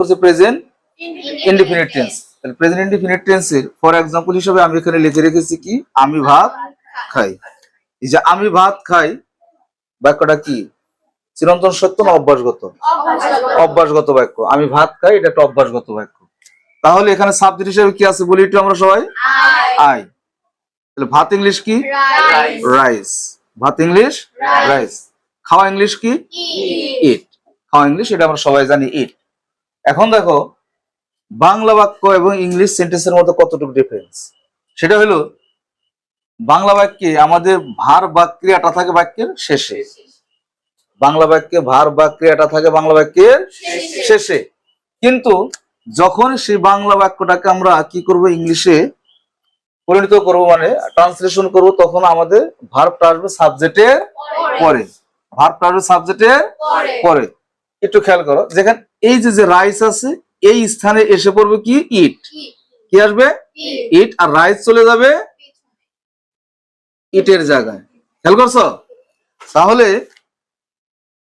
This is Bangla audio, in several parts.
হচ্ছে প্রেজেন্ট ইনডিফিনিট টেন্স তাহলে প্রেজেন্ট ইনডিফিনিট টেন্সের ফর এক্সাম্পল হিসেবে আমি এখানে লিখে রেখেছি কি? আমি ভাত খাই। এই যে আমি ভাত খাই বাক্যটা কি? চিরন্তন সত্য না অভ্যাসগত? অভ্যাসগত। বাক্য। আমি ভাত খাই এটা একটা অভ্যাসগত বাক্য। তাহলে এখানে সাবজেক্ট হিসেবে কি আছে বলি একটু আমরা সবাই? আই তাহলে ভাত ইংলিশ কি? রাইস ভাত ইংলিশ রাইস খাওয়া ইংলিশ কি? ইট খাওয়া ইংলিশ এটা আমরা সবাই জানি ইট এখন দেখো বাংলা বাক্য এবং ইংলিশ সেন্টেন্সের মধ্যে কতটুকু ডিফারেন্স সেটা হলো বাংলা বাক্যে আমাদের ভার বা ক্রিয়াটা থাকে বাক্যের শেষে। বাংলা বাক্যে ভার বা ক্রিয়াটা থাকে বাংলা বাক্যের শেষে। কিন্তু যখন সেই বাংলা বাক্যটাকে আমরা কি করব ইংলিশে পরিণত করব মানে ট্রান্সলেশন করব তখন আমাদের ভার্বটা আসবে সাবজেক্টের পরে। ভার্বটা আসবে সাবজেক্টের পরে। একটু খেয়াল করো যেখানে এই যে যে রাইস আছে এই স্থানে এসে পড়বে কি? ইট কি আসবে? ইট আর রাইস চলে যাবে ইটের জায়গায়। খেয়াল করছ? তাহলে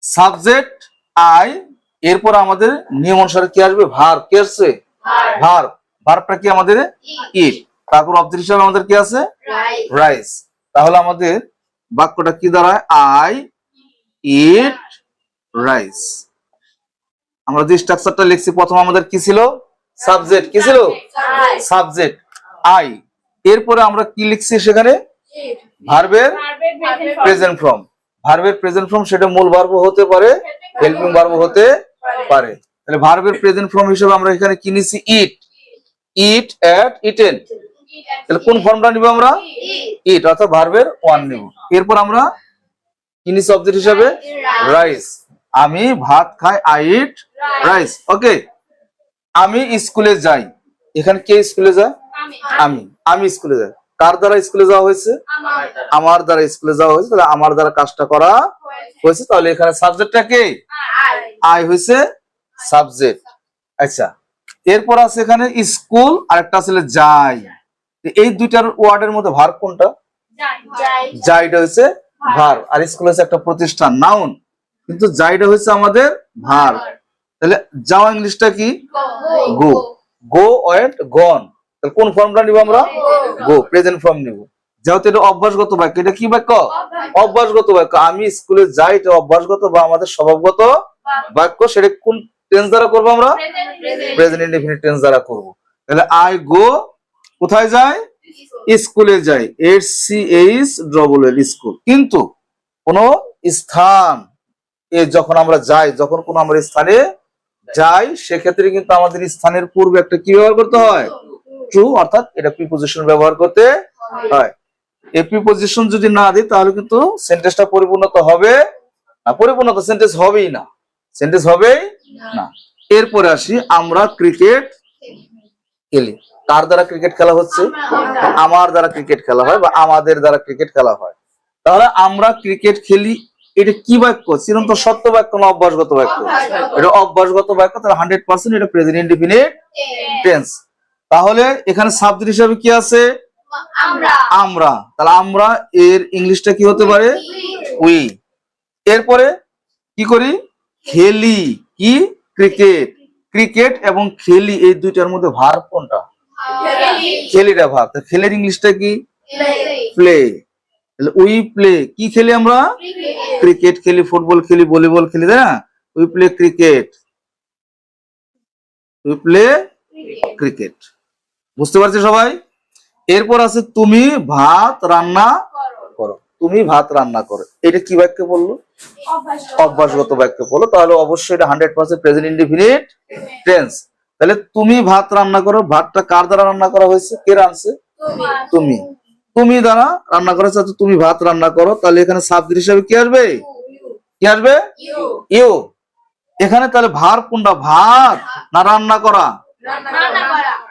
সাবজেক্ট আই এরপর আমাদের নিয়ম অনুসারে কি আসবে? ভার কে আসছে? ভার ভারটা কি আমাদের? ইট তারপর অবজেক্ট হিসাবে আমাদের কি আছে? রাইস তাহলে আমাদের বাক্যটা কি দাঁড়ায়? আই ইট রাইস আমরা যে স্ট্রাকচারটা লিখছি প্রথম আমাদের কি ছিল? সাবজেক্ট কি ছিল? সাবজেক্ট আই এরপরে আমরা কি লিখছি সেখানে? ভার্বের প্রেজেন্ট ফর্ম ভার্বের প্রেজেন্ট ফর্ম সেটা মূল ভার্ব হতে পারে হেল্পিং ভার্ব হতে পারে। তাহলে ভার্বের প্রেজেন্ট ফর্ম হিসেবে আমরা এখানে কি নিছি? ইট ইট অ্যাট ইটেন তাহলে কোন ফর্মটা নিব আমরা? ইট অর্থাৎ ভার্বের ওয়ান নিব। এরপর আমরা কি নিছি অবজেক্ট হিসাবে? রাইস আমি ভাত খাই আই ইট রাইস ওকে আমি স্কুলে যাই। এখানে কে স্কুলে যায়? আমি। আমি। স্কুলে যাই। কার দ্বারা স্কুলে যাওয়া হয়েছে? আমার দ্বারা স্কুলে যাওয়া হয়েছে। তাহলে আমার দ্বারা কাজটা করা হয়েছে। তাহলে এখানে সাবজেক্টটা কে? আই হয়েছে সাবজেক্ট আচ্ছা। এরপর আছে এখানে স্কুল আর একটা আসলে যাই। এই দুইটার ওয়ার্ডের মধ্যে ভার কোনটা? যাইটা হচ্ছে ভার। আর স্কুল হচ্ছে একটা প্রতিষ্ঠান নাউন কিন্তু যাইটা হচ্ছে আমাদের ভার। তাহলে যাওয়া ইংলিশটা কি? গো। গো। ওয়েন্ট গন তাহলে কোন ফর্মটা নিব আমরা? গো। প্রেজেন্ট ফর্ম নিব। যেহেতু এটা অভ্যাসগত বাক্য। এটা কি বাক্য? অভ্যাসগত। বাক্য। আমি স্কুলে যাই এটা অভ্যাসগত বা আমাদের স্বভাবগত বাক্য। সেটা কোন টেন্স দ্বারা করব আমরা? প্রেজেন্ট ইনডিফিনিট টেন্স দ্বারা করব। তাহলে আই গো কোথায় যাই? স্কুলে যাই। H C H double L school কিন্তু কোন স্থান এ যখন আমরা যাই যখন কোন আমরা স্থানে যাই সেক্ষেত্রে কিন্তু আমাদের স্থানের পূর্বে একটা কি ব্যবহার করতে হয়? ট্রু অর্থাৎ এটা প্রিপোজিশন ব্যবহার করতে হয়। এই প্রিপোজিশন যদি না দিই তাহলে কিন্তু সেন্টেন্সটা পরিপূর্ণতা হবে না। পরিপূর্ণতা সেন্টেন্স হবেই না। সেন্টেন্স হবেই না। এরপরে আসি আমরা ক্রিকেট খেলি। কার দ্বারা ক্রিকেট খেলা হচ্ছে? আমার। দ্বারা ক্রিকেট খেলা হয় বা আমাদের দ্বারা ক্রিকেট খেলা হয়। তাহলে আমরা ক্রিকেট খেলি এটা কি বাক্য? চিরন্তন সত্য বাক্য না অভ্যাসগত বাক্য? এটা অভ্যাসগত বাক্য তাহলে হান্ড্রেড পার্সেন্ট এটা প্রেজেন্ট ইনডিফিনিট টেন্স তাহলে এখানে সাবজেক্ট হিসাবে কি আছে? আমরা। তাহলে আমরা এর ইংলিশটা কি হতে পারে? উই এরপরে কি করি? খেলি। কি? ক্রিকেট ক্রিকেট এবং খেলি এই দুইটার মধ্যে ভার কোনটা? খেলিটা ভার। তা খেলের ইংলিশটা কি? প্লে তাহলে উই প্লে কি খেলি আমরা? ক্রিকেট খেলি ফুটবল খেলি ভলিবল খেলি তাই না? We play cricket we play cricket বুঝতে পারছি সবাই? এরপর আছে তুমি ভাত রান্না করো। তুমি ভাত রান্না করো। এটা কি বাক্য বলল? অভ্যাসগত বাক্য বলো তাহলে অবশ্যই এটা hundred percent present indefinite tense তাহলে তুমি ভাত রান্না করো। ভাতটা কার দ্বারা রান্না করা হয়েছে? কে রানছে তুমি। তুমি দ্বারা রান্না করেছে তো তুমি ভাত রান্না করো তাহলে এখানে সাবজেক্ট হিসাবে কি আসবে? কি আসবে? ইউ। এখানে তাহলে ভার কোনটা? ভাত না রান্না করা?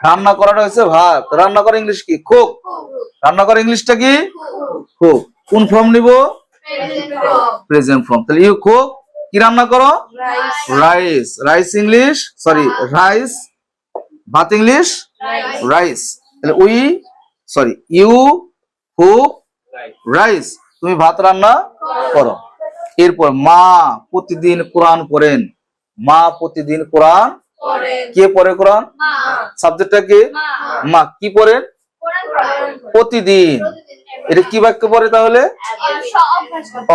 রান্না করাটা হচ্ছে ভাত। রান্না করা ইংলিশ কি? কুক রান্না করা ইংলিশটা কি? কুক কোন ফর্ম নিব? প্রেজেন্ট ফর্ম তাহলে ইউ কুক কি রান্না করো? Rice rice English sorry rice ভাত ইংলিশ রাইস তাহলে we sorry you cook rice তুমি ভাত রান্না করো। এরপর মা প্রতিদিন কোরআন পড়েন। মা প্রতিদিন কোরআন কে পড়ে কোরআন? সাবজেক্টটা কে? মা। কি পড়েন? প্রতিদিন। এটা কি বাক্য পড়ে তাহলে?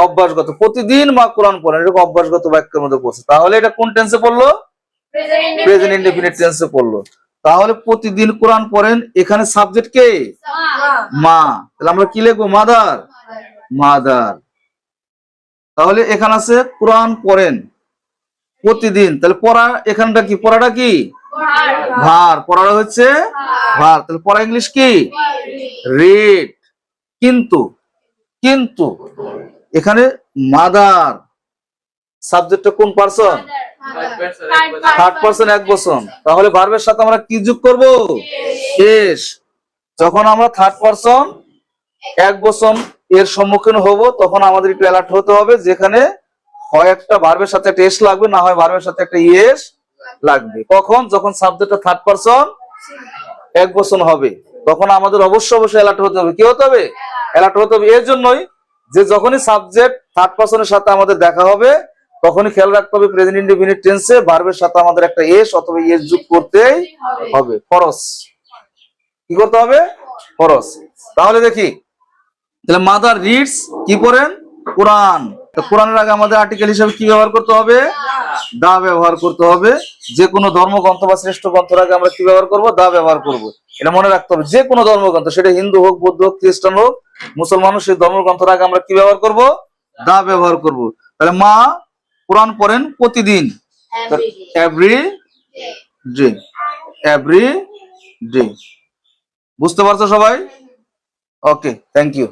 অভ্যাসগত। প্রতিদিন মা কোরআন পড়েন। এটা অভ্যাসগত বাক্যের মধ্যে পড়ছে। তাহলে এটা কোন টেন্সে পড়ল? প্রেজেন্ট ইনডেফিনিট টেন্সে পড়ল। তাহলে প্রতিদিন কোরআন পড়েন এখানে সাবজেক্ট কে? মা। তাহলে আমরা কি লিখব? মাদার। মাদার। তাহলে এখানে আছে কোরআন পড়েন প্রতিদিন। তাহলে পড়া এখানটা কি? পড়াটা কি? ভার। পড়াটা হচ্ছে ভার। তাহলে পড়া ইংলিশ কি? রেড। কিন্তু কিন্তু এখানে মাদার। সাবজেক্টটা কোন পার্সন থার্ড পার্সন এক বছর তাহলে ভার্বের সাথে আমরা কি যোগ করব? এস যখন আমরা থার্ড পার্সন এক বছর এর সম্মুখীন হব তখন আমাদের একটু অ্যালার্ট হতে হবে যেখানে হয় একটা ভার্বের সাথে একটা এস লাগবে না হয় ভার্বের সাথে একটা ইয়েস লাগবে। কখন? যখন সাবজেক্টটা থার্ড পার্সন এক বছর হবে। তখন আমাদের অবশ্যই অবশ্যই অ্যালার্ট হতে হবে। কি হতে হবে? অ্যালার্ট হতে হবে। এর জন্যই যে যখনই সাবজেক্ট থার্ড পার্সনের সাথে আমাদের দেখা হবে তখনই খেয়াল রাখতে হবে প্রেজেন্ট ইন্ডিফিনিট টেন্সে ভার্বের সাথে আমাদের একটা এস অথবা ইয়েস যোগ করতেই হবে। ফরস কি করতে হবে? ফরস তাহলে দেখি। তাহলে মাদার রিডস কি করেন কোরআন কোরআনের আগে আমাদের আর্টিকেল হিসেবে কি ব্যবহার করতে হবে? দা ব্যবহার করতে হবে। যে কোনো ধর্মগ্রন্থ বা শ্রেষ্ঠ গ্রন্থের আগে আমরা কি ব্যবহার করব? দা ব্যবহার করব। এটা মনে রাখতে হবে। যে কোনো ধর্মগ্রন্থ, সেটা হিন্দু হোক, বৌদ্ধ হোক, খ্রিস্টান হোক, মুসলমান হোক, সেই ধর্মগ্রন্থের আগে আমরা কি ব্যবহার করব? দা ব্যবহার করব। তাহলে মা কোরআন পড়েন প্রতিদিন। এভরি ডে এভরি ডে বুঝতে পারছ সবাই? Okay thank you